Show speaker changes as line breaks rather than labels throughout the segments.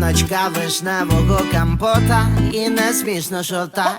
Паночка вишневого компота і не смішно шота.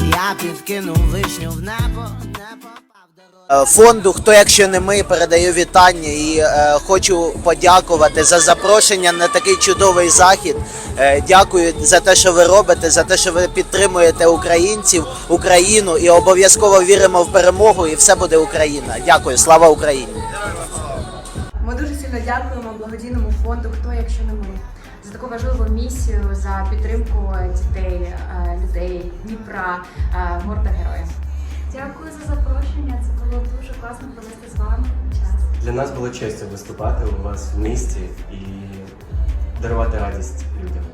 Я підкинув вишню в небо, не попав до Фонду Хто якщо не ми передаю вітання і е, хочу подякувати за запрошення на такий чудовий захід. Е, дякую за те, що ви робите, за те, що ви підтримуєте українців, Україну і обов'язково віримо в перемогу. І все буде Україна. Дякую, слава Україні!
Ми дуже сильно дякуємо благодійному фонду Хто, якщо не ми за таку важливу місію за підтримку дітей, е, людей Дніпра, е, гурта героїв.
Дякую за запрошення. Це було дуже класно провести з вами час.
Для нас було честю виступати у вас в місті і дарувати радість людям.